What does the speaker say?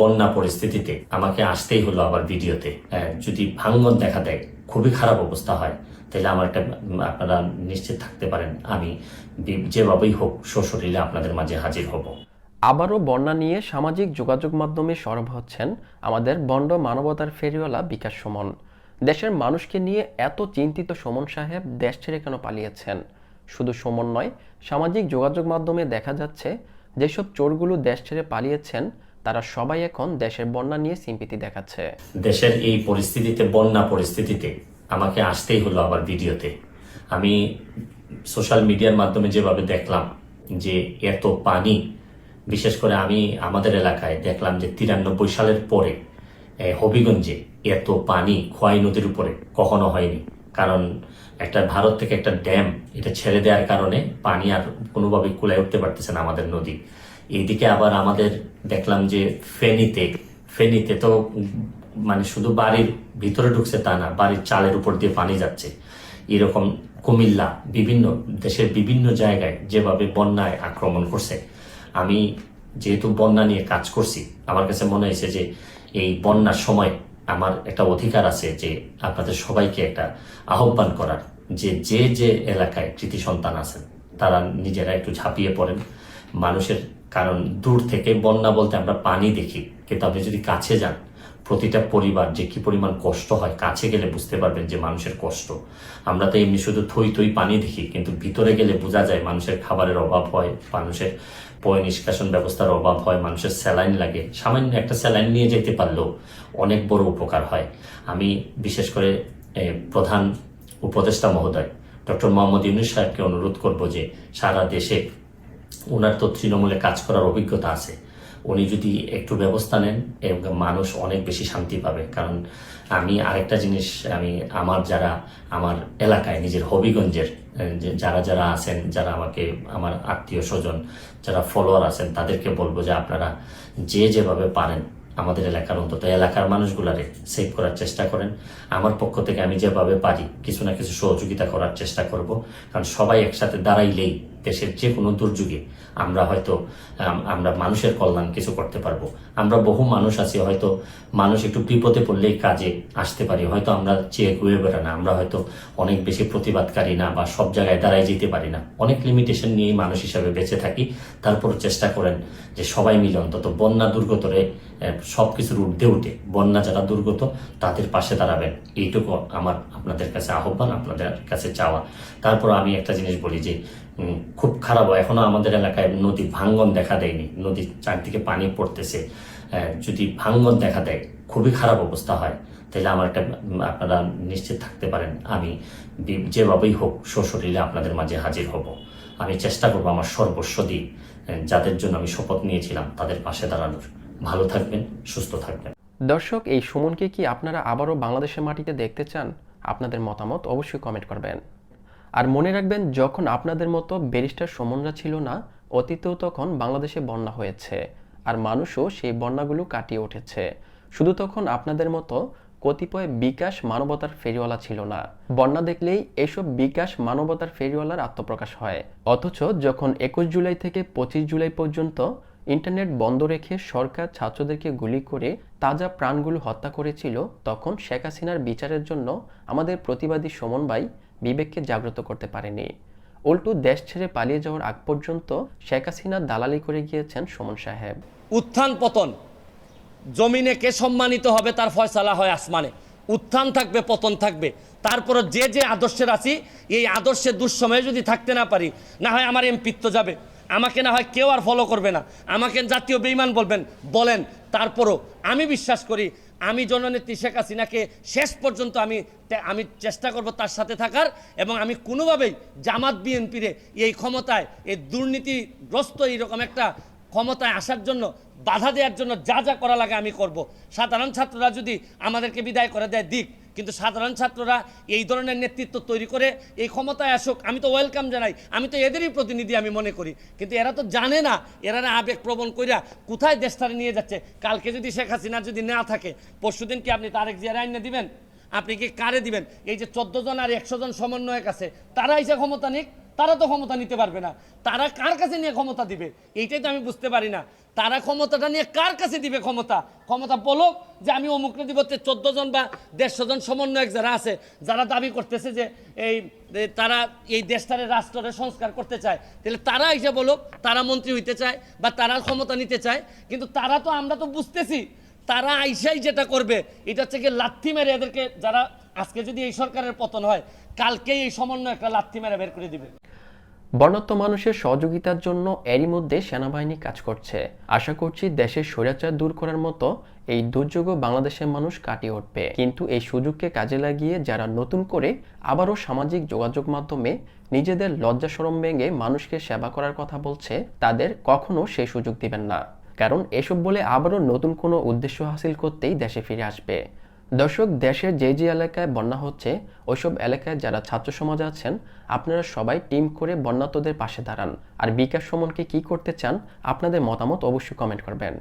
বন্যা পরিস্থিতিতে আমাকে আসতেই হলো আবার ভিডিওতে। যদি ভাঙ্গন দেখা দেয়, খুবই খারাপ অবস্থা হয়, তাহলে আমার একটা আপনারা নিশ্চিত থাকতে পারেন, আমি যেভাবেই হোক সশরীরে আপনাদের মাঝে হাজির হব। আবারও বন্যা নিয়ে সামাজিক যোগাযোগ মাধ্যমে সরব হচ্ছেন আমাদের বন্ড মানবতার ফেরিওয়ালা বিকাশ সুমন। দেশের মানুষকে নিয়ে এত চিন্তিত সুমন সাহেব দেশ ছেড়ে কেন পালিয়েছেন? শুধু সুমন নয়, সামাজিক যোগাযোগ মাধ্যমে দেখা যাচ্ছে, যেসব চোরগুলো দেশ ছেড়ে পালিয়েছেন তারা সবাই এখন দেশের বন্যা নিয়ে সিম্পিতি দেখাচ্ছে। দেশের এই পরিস্থিতিতে, বন্যা পরিস্থিতিতে আমাকে আসতেই হলো আবার ভিডিওতে। আমি সোশ্যাল মিডিয়ার মাধ্যমে যেভাবে দেখলাম যে এত পানি, বিশেষ করে আমি আমাদের এলাকায় দেখলাম যে তিরানব্বই সালের পরে হবিগঞ্জে এত পানি খোয়াই নদীর উপরে কখনো হয়নি। কারণ একটা ভারত থেকে একটা ড্যাম, এটা ছেড়ে দেওয়ার কারণে পানি আর কোনোভাবে কুলায় উঠতে পারতেছে না আমাদের নদী। এইদিকে আবার আমাদের দেখলাম যে ফেনীতে ফেনীতে তো মানে শুধু বাড়ির ভিতরে ঢুকছে তা না, বাড়ির চালের উপর দিয়ে পানি যাচ্ছে। এরকম কুমিল্লা, বিভিন্ন দেশের বিভিন্ন জায়গায় যেভাবে বন্যায় আক্রমণ করছে। আমি যেহেতু বন্যা নিয়ে কাজ করছি, আমার কাছে মনে হয়েছে যে এই বন্যার সময় আমার একটা অধিকার আছে যে আপনাদের সবাইকে একটা আহ্বান করার যে যে যে এলাকায় কৃতি সন্তান আছেন, তারা নিজেরা একটু ঝাঁপিয়ে পড়েন। মানুষের কারণ দূর থেকে বন্যা বলতে আমরা পানি দেখি। কিন্তু আপনি যদি কাছে যান, প্রতিটা পরিবার যে কি পরিমাণ কষ্ট হয়, কাছে গেলে বুঝতে পারবেন যে মানুষের কষ্ট। আমরা তো এমনি শুধু থই থই পানি দেখি, কিন্তু ভিতরে গেলে বোঝা যায় মানুষের খাবারের অভাব হয়, মানুষের পয় নিষ্কাশন ব্যবস্থার অভাব হয়, মানুষের স্যালাইন লাগে। সামান্য একটা স্যালাইন নিয়ে যেতে পারলেও অনেক বড় উপকার হয়। আমি বিশেষ করে প্রধান উপদেষ্টা মহোদয়, ডক্টর মোহাম্মদ ইউনুস সাহেবকে অনুরোধ করব যে সারা দেশে ওনার তো তৃণমূলে কাজ করার অভিজ্ঞতা আছে। উনি যদি একটু ব্যবস্থা নেন, এবং মানুষ অনেক বেশি শান্তি পাবে। কারণ আমি আরেকটা জিনিস, আমি আমার যারা, আমার এলাকায় নিজের হবিগঞ্জের যারা যারা আছেন, যারা আমাকে, আমার আত্মীয় স্বজন, যারা ফলোয়ার আছেন, তাদেরকে বলব যে আপনারা যে যেভাবে পারেন আমাদের এলাকার অন্তত এলাকার মানুষগুলারে সেভ করার চেষ্টা করেন। আমার পক্ষ থেকে আমি যেভাবে পারি কিছু না কিছু সহযোগিতা করার চেষ্টা করব। কারণ সবাই একসাথে দাঁড়াইলেই দেশের যে কোনো দুর্যোগে আমরা হয়তো আমরা মানুষের কল্যাণ কিছু করতে পারব। আমরা বহু মানুষ আছি, হয়তো মানুষ একটু বিপদে পড়লেই কাজে আসতে পারি। হয়তো আমরা চেয়ে ঘুরে বেড়া না আমরা হয়তো অনেক বেশি প্রতিবাদকারী না বা সব জায়গায় দাঁড়াই যেতে পারি না। অনেক লিমিটেশন নিয়েই মানুষ হিসাবে বেঁচে থাকি। তারপর চেষ্টা করেন যে সবাই মিলে অন্তত বন্যা দুর্গতরে সব কিছুর ঊর্ধ্বে উঠে বন্যা যারা দুর্গত, তাদের পাশে দাঁড়াবেন। এইটুকু আমার, আপনাদের কাছে আহ্বান, আপনাদের কাছে চাওয়া। তারপর আমি একটা জিনিস বলি যে খুব খারাপ হয়। এখনও আমাদের এলাকায় নদী ভাঙ্গন দেখা দেয়নি। নদীর চারদিকে পানি পড়তেছে। যদি ভাঙ্গন দেখা দেয়, খুবই খারাপ অবস্থা হয়। তাহলে আমার একটা আপনারা নিশ্চিত থাকতে পারেন। আমি যেভাবেই হোক সশরীরে আপনাদের মাঝে হাজির হব। আমি চেষ্টা করব আমার সর্বস্ব দিয়ে যাদের জন্য আমি শপথ নিয়েছিলাম, তাদের পাশে দাঁড়ানোর। ভালো থাকবেন, সুস্থ থাকবেন। দর্শক, এই সুমনকে কি আপনারা আবারও বাংলাদেশের মাটিতে দেখতে চান? আপনাদের মতামত অবশ্যই কমেন্ট করবেন। আর মনে রাখবেন, যখন আপনাদের মতো ব্যারিস্টার সুমনরা ছিল না, অতীতেও তখন বাংলাদেশে বন্যা হয়েছে, আর মানুষও সেই বন্যাগুলো কাটিয়ে উঠেছে। শুধু তখন আপনাদের মতো কতিপয় বিকাশ মানবতার ফেরিওয়ালা ছিল না। বন্যা দেখলেই এসব বিকাশ মানবতার ফেরিওয়ালার আত্মপ্রকাশ হয়। অথচ যখন একুশ জুলাই থেকে পঁচিশ জুলাই পর্যন্ত ইন্টারনেট বন্ধ রেখে সরকার ছাত্রদেরকে গুলি করে তাজা প্রাণগুলো হত্যা করেছিল, তখন শেখ হাসিনার বিচারের জন্য আমাদের প্রতিবাদী সমন ভাই বিবেককে জাগ্রত করতে পারেনি। উল্টু দেশ ছেড়ে পালিয়ে যাওয়ার আগ পর্যন্ত শেখ হাসিনা দালালি করে গিয়েছেন সমন সাহেব। উত্থান পতন। জমিনে কে সম্মানিত হবে তার ফয়সালা হয় আসমানে। উত্থান থাকবে, পতন থাকবে। তারপর যে যে আদর্শের আছি, এই আদর্শের দুঃসময়ে যদি থাকতে না পারি, না হয় আমার এমপিত্ব যাবে। আমাকে না হয় কেউ আর ফলো করবে না। আমাকে জাতীয় বেইমান বলবেন। বলেন, তারপরও আমি বিশ্বাস করি, আমি জননেত্রী শেখ হাসিনাকে শেষ পর্যন্ত আমি আমি চেষ্টা করব তার সাথে থাকার এবং আমি কোনোভাবেই জামাত বিএনপিরে এই ক্ষমতায় এই দুর্নীতিগ্রস্ত এইরকম একটা ক্ষমতায় আসার জন্য, বাধা দেওয়ার জন্য যা যা করা লাগে আমি করব। সাধারণ ছাত্ররা যদি আমাদেরকে বিদায় করে দেয়, দিক। কিন্তু সাধারণ ছাত্ররা এই ধরনের নেতৃত্ব তৈরি করে এই ক্ষমতায় আসুক, আমি তো ওয়েলকাম জানাই। আমি তো এদেরই প্রতিনিধি আমি মনে করি। কিন্তু এরা তো জানে না, এরা না আবেগ প্রবণ কইরা কোথায় দেশটারে নিয়ে যাচ্ছে। কালকে যদি শেখ হাসিনা যদি না থাকে, পরশুদিন কি আপনি তারেক জিয়ার আইনে দিবেন? আপনি কি কারে দিবেন? এই যে চোদ্দ জন আর একশো জন সমন্বয়ক আছে তারা এসে ক্ষমতা নিক। তারা তো ক্ষমতা নিতে পারবে না। তারা কার কাছে নিয়ে ক্ষমতা দিবে? এইটাই তো আমি বুঝতে পারি না। তারা ক্ষমতাটা নিয়ে কার কাছে দিবে ক্ষমতা? ক্ষমতা বলো যে আমি অমুকরে দিব চোদ্দ জন বা দেড়শো জন সমন্বয়ক যারা আছে, যারা দাবি করতেছে যে এই তারা এই দেশটারে রাষ্ট্রের সংস্কার করতে চায়, তাহলে তারা এসে বলো, তারা মন্ত্রী হইতে চায় বা তারা ক্ষমতা নিতে চায়। কিন্তু তারা তো, আমরা তো বুঝতেছি, তারা আইসাই যেটা করবে, এটা হচ্ছে কি লাথি মেরে এদেরকে, যারা আজকে যদি এই সরকারের পতন হয়, কালকেই এই সমন্বয় একটা লাথি মেরে বের করে দিবে। বর্ণাত্ম মানুষের সহযোগিতার জন্য এরই মধ্যে সেনাবাহিনী কাজ করছে। আশা করছি দেশের স্বৈরাচার দূর করার মতো এই দুর্যোগও বাংলাদেশের মানুষ কাটিয়ে উঠবে। কিন্তু এই সুযোগকে কাজে লাগিয়ে যারা নতুন করে আবারও সামাজিক যোগাযোগ মাধ্যমে নিজেদের লজ্জা সরম ভেঙে মানুষকে সেবা করার কথা বলছে, তাদের কখনো সেই সুযোগ দিবেন না। কারণ এসব বলে আবারও নতুন কোনো উদ্দেশ্য হাসিল করতেই দেশে ফিরে আসবে। দর্শক, দেশের যে যে এলাকায় বন্যা হচ্ছে, ওইসব এলাকায় যারা ছাত্র সমাজ আছেন, আপনারা সবাই টিম করে বন্যাতদের পাশে দাঁড়ান। আর বিকাশ সমনকে কি করতে চান, আপনাদের মতামত অবশ্যই কমেন্ট করবেন।